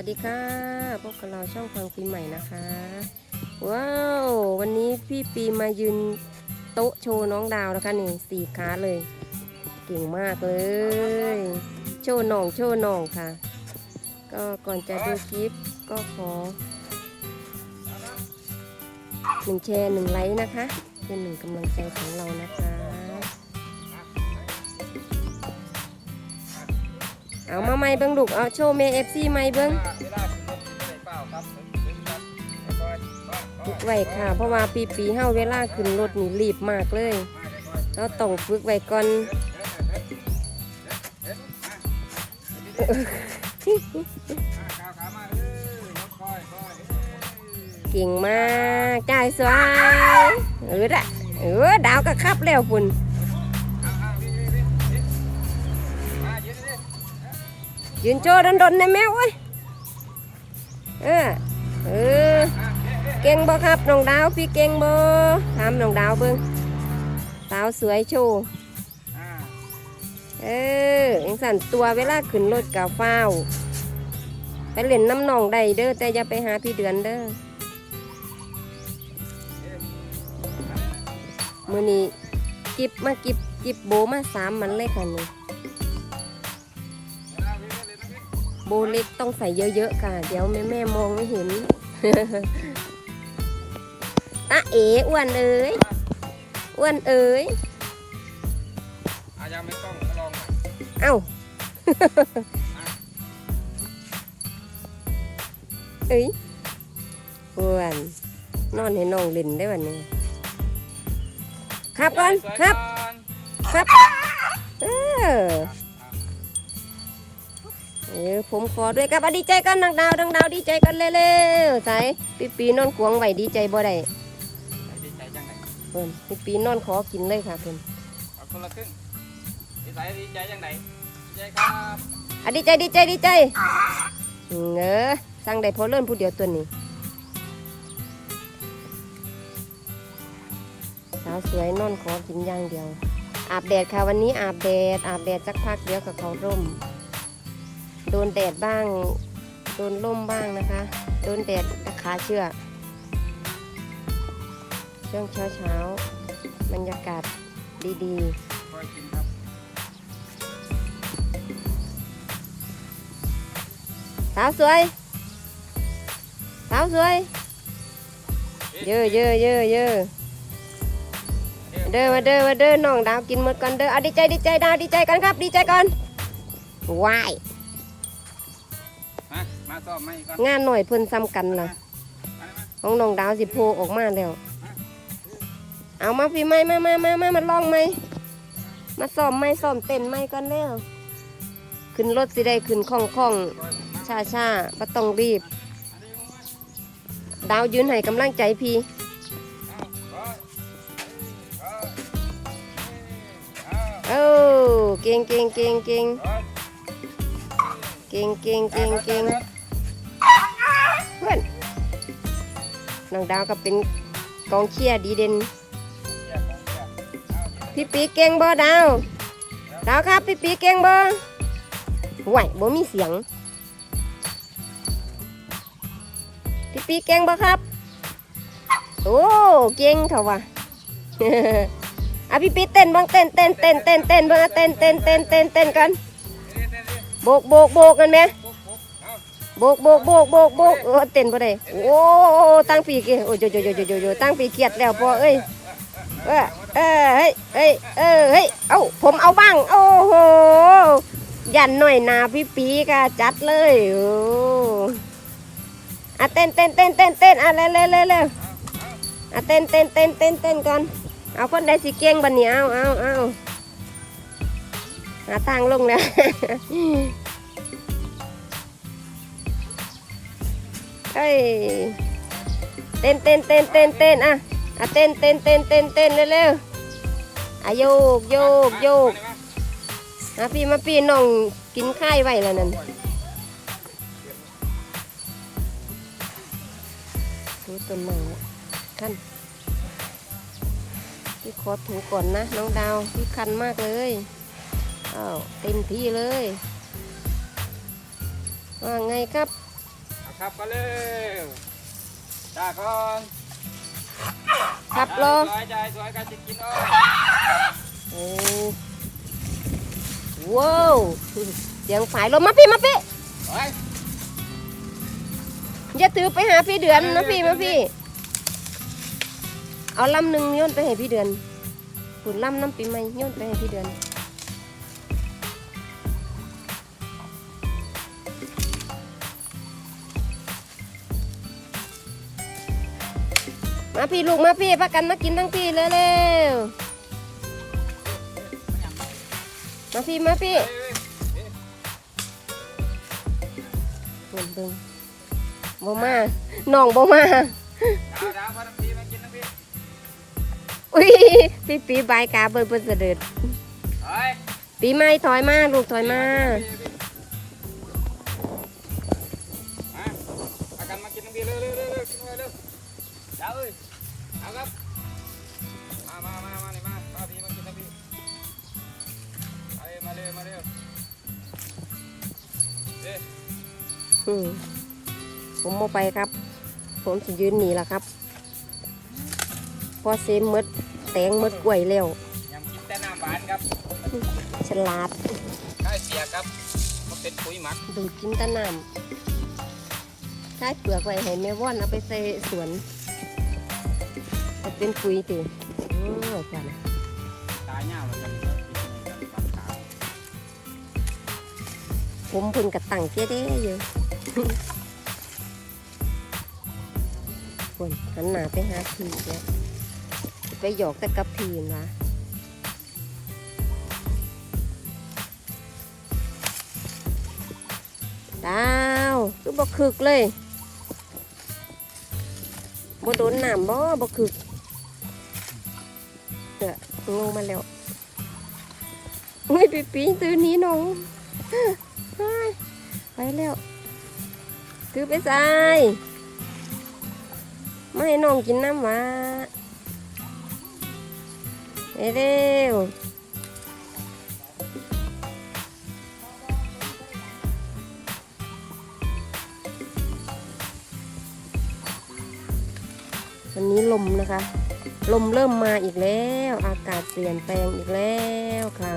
วัสดีค่ะพบกับเราช่องฟังปีใหม่นะคะ ว้าว วันนี้พี่ปีมายืนโต๊ะโชว์น้องดาวนะคะนี่สี่ขาเลย เก่งมากเลย โชว์หน่องโชว์หน่องค่ะ ก็ก่อนจะดูคลิปก็ขอหนึ่งแชร์หนึ่งไลค์นะคะ เป็นหนึ่งกำลังใจของเรานะคะ เอามาไม่เบิ้งลูกเอาโชว์เมเอฟซีไม่เบิ้งปล่าครับถึงครับค่อยๆฝึกไว้ค่ะ เพราะว่าปีปีเฮาเวลาขึ้นรถนี่รีบมากเลยเราต้องฝึกไว้ก่อนเออรถค่อยค่อยเก่งมากจ่ายสวยเออละเออดาวก็ขับแล้วคุณ ยืนโชว์ดนในแมวเว้ยเออเออเก่งบ่ครับน้องดาวพี่เก่งบ่ถามน้องดาวเบิ้งสาวสวยโชว์เออยังสั่นตัวเวลาขึ้นรถกับฟ้าวไปเล่นน้ำหนองได้เด้อแต่อย่าไปหาพี่เดือนเด้อมือนี้กิบมากิบกิบโบมาสามมันเลยค่ะนี่ โบเล็กต้องใส่เยอะๆค่ะ เดี๋ยวแม่แม่ๆมองไม่เห็นตาเอ๋อ้วนเอ้ยอ้วนเอ้ยอายังไม่ต้องลองเอ้าเอ้ยอ้วนนอนให้น้องเล่นได้วันนี้ ครับก่อนครับ ครับ เออ เออผมขอด้วยครับอะดีใจกันดังดาวดังดาวดีใจกันเร็วๆใส่ปีปีนอนกวงไหวดีใจบ่ได้ดีใจจังไหนเพิ่นปีปีนอนขอกินเลยค่ะเพิ่นเอาคนละครึ่งดีใจดีใจจังไหนดีใจครับอะดีใจดีใจดีใจเงอสั่งได้พอเลิ่นผู้เดียวตัวนี้สาวสวยนอนขอกินอย่างเดียว อาบแดดค่ะวันนี้อาบแดดอาบแดดสักพักเดียวกับเขาร่ม โดนแดดบ้าง โดนร่มบ้างนะคะ โดนแดดขาเชื่อกช่วงเช้าเช้าบรรยากาศดีๆสาวสวยสาวสวยเยอะเยอะเยอะเยอะเด้อมาเด้อมาเด้อน้องดาวกินหมดก่อนเด้ออดีใจดีใจดาวดีใจกันครับ ดีใจก่อนว้าย ซ้อมไม่ก่อนงานหน่อยเพิ่นซ้ำกันล่ะมามาของน้องดาวสิโผล่ออกมาแล้ว เอามาพี่ไม่มามามามามาลองไหม มาซ้อมไหมซ้อมเต้นไหมก่อนแล้ว ขึ้นรถสิได้ขึ้นคล่องคล่องช้าช้าๆบ่ต้องรีบ ดาวยืนให้กำลังใจพี่เอาเอาเอาเอ้าเก่งเก่งเก่งเก่งเอาเก่งเก่งเก่งเก่ง น้องดาวก็เป็นกองเชียร์ดีเด่นพี่ปีเก่งบ่ดาว ดาวครับพี่ปีเก่งบ่ไหวยบ่มีเสียง พี่ปีเก่งบ่ครับ โอ้เก่งเถอะวะอะพี่ปีเต้นบ้างเต้นเต้นเต้นเต้นเต้นเบ้างเต้นเต้นเต้นเต้นเต้นกันโบกโบกโบกกันไหม โบกโบกโบกโบกโบกเออเต้นบ่ได้โอ้ตั้งปีกโอ้ยโยโยโยโยโยตั้งปีเกียดแล้วพอเอ้ยเออเออเฮ้ยเฮ้ยเออเฮ้ยเอ้าผมเอาบ้างโอ้โหยันหน่อยนาพี่ปีกะจัดเลยโอ้อะเต้นเต้นเต้นเต้นเต้นอะเร็วเร็วเร็วอะเต้นเต้นเต้นเต้นเต้นก่อนเอาคนใดสิเก่งบันนี้เอาเอาเอาหาทางลงแล้ว เฮ้ยเต้นเต้นเต้นเต้นเต้นอะอะเต้นเต้นเต้นเต้นเต้นเร็วๆอะโยกโยกโยกอะพี่มาพี่น้องกินข้ายไว้แล้วนั่นถูต้นไม้ละขั้นพี่ขอถูก่อนนะน้องดาวพี่คันมากเลยอ้าวเต็มที่เลยว่าไงครับ ขับกันเร็วจ้าก่อนขับรอสวยใจสวยกันจะกินอ้อยโอ้ว้าวเสียงฝายลมมาพี่มาพี่โอ้ยอย่าถือไปหาพี่เดือนนะพี่มาพี่ เอาลำหนึ่งโยนไปให้พี่เดือนขุนลำน้ำปีใหม่โยนไปให้พี่เดือน มาพี่ลูกมาพี่พักกันมากินทั้งพี่เร็วๆมาพี่มาพี่เฮ้ยเฮ้ยเบิ่งเบิ่งบ่มาน้องบ่มาดาวดาวพอน้ำพีมากินน้ำพีอุ้ยพี่ปีบายกาเบิ่งเบิ่งเสด็จเฮ้ยปีใหม่ถอยมาลูกถอยมามา อืมผมบ่ไปครับ ผมสิยืนหนีละครับ พอเซมหมดแตงหมดกล้วยแล้วยำกินแต่น้ำหวานครับฉลาดได้เสียครับมันเป็นปุ๋ยหมักดูดกินแตะน้ำใช้เปลือกไว้ให้แม่ว่อนเอาไปใส่สวนจะเป็นปุ๋ยติโอ้จ้ะนะตายเงาเลยครับปักขาวผมเพิ่นกระตั้งเจ๊ได้อยู่ คนหันหนาไปหาทีเนี่ยไปหยอกแต่กับทีนวะดาวคือบ่คึกเลยบ่โดนหน้ำบ่บ่คึกเด้อลงมาแล้วอุ้ยปีปีตื่นี้น้องไปไปแล้ว ถือไปใส่ไม่ให้น้องกินน้ำวาเร็ววันนี้ลมนะคะ ลมเริ่มมาอีกแล้ว อากาศเปลี่ยนแปลงอีกแล้วค่ะ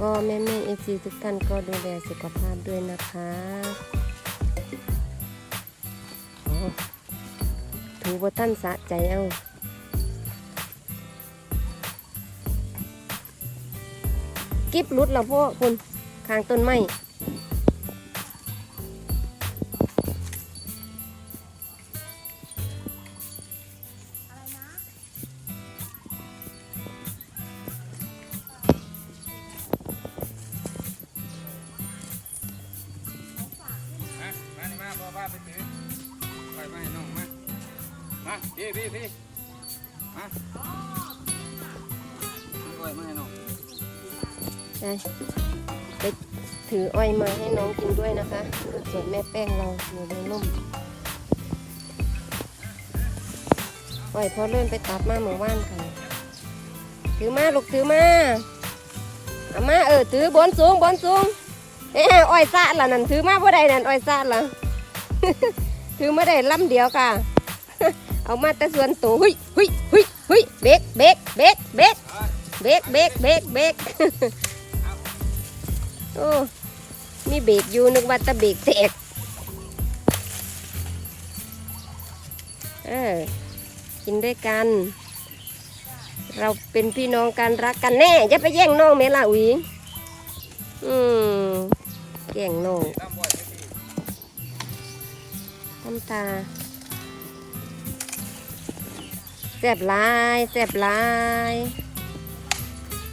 ก็แม่แม่เอฟซีทุกท่านก็ดูแลสุขภาพด้วยนะคะ ถูบท่านสะใจเอากิบรุดแล้วพวกคุณคางต้นไม้ พี่พี่พี่มาอาไว้มาให้น้องใช่ไปถืออ้อยมาให้น้องกินด้วยนะคะ ส่วนแม่แป้งเราอยู่ในร่มอ้อยพอเริ่มไปตัดมาเมื่อวานค่ะถือมาลูกถือมาเอามาเออถือบนสูงบนสูงเอ้ยอ้อยซาดละนั่นถือมาบ่ได้นั่นอ้อยซาดละถือมาได้ลำเดียวค่ะ เอามาแต่ส่วนตัวหุยหุยหุยหุยเบกเบกเบกเบกเบกเบกเบกเบกโอ้มีเบรกอยู่นึกว่าตะเบรกแตกเออกินด้วยกัน เราเป็นพี่น้องกันรักกันแน่อย่าไปแย่งน้องเมล่ะอุ๋ยอืมแย่งน้องตามบ่อยพี่ทำตา ซ่บลายแซ่บลาย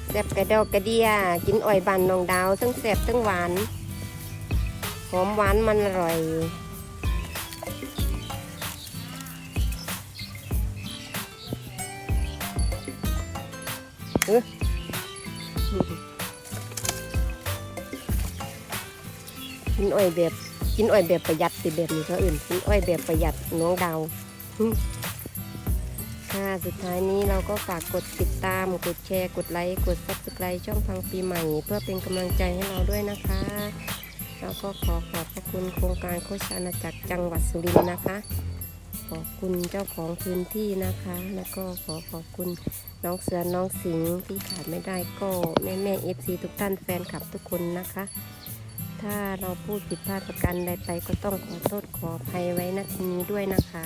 แซ่บกระดอกกระเดีย กินอ้อยบานน้องดาวทั้งแซ่บทั้งหวานหอมหวานมันอร่อยเออกินอ้อยแบบ กินอ้อยแบบประหยัดสิแบบนี้เขาอื่นกินอ้อยแบบประหยัดน้องดาว ค่ะสุดท้ายนี้เราก็ฝากกดติดตาม กดแชร์ กดไลค์ กด subscribe ช่องพังปีใหม่ เพื่อเป็นกำลังใจให้เราด้วยนะคะ แล้วก็ขอขอบพระคุณโครงการโคชอาณาจักรจังหวัดสุรินทร์นะคะ ขอบคุณเจ้าของพื้นที่นะคะ แล้วก็ขอขอบคุณน้องเสือน้องสิงห์ที่ขาดไม่ได้ก็แม่แม่เอฟซีทุกท่านแฟนคลับทุกคนนะคะ ถ้าเราพูดผิดพลาดประการใดไปก็ต้องขอโทษขออภัยไว้ณที่นี้ด้วยนะคะ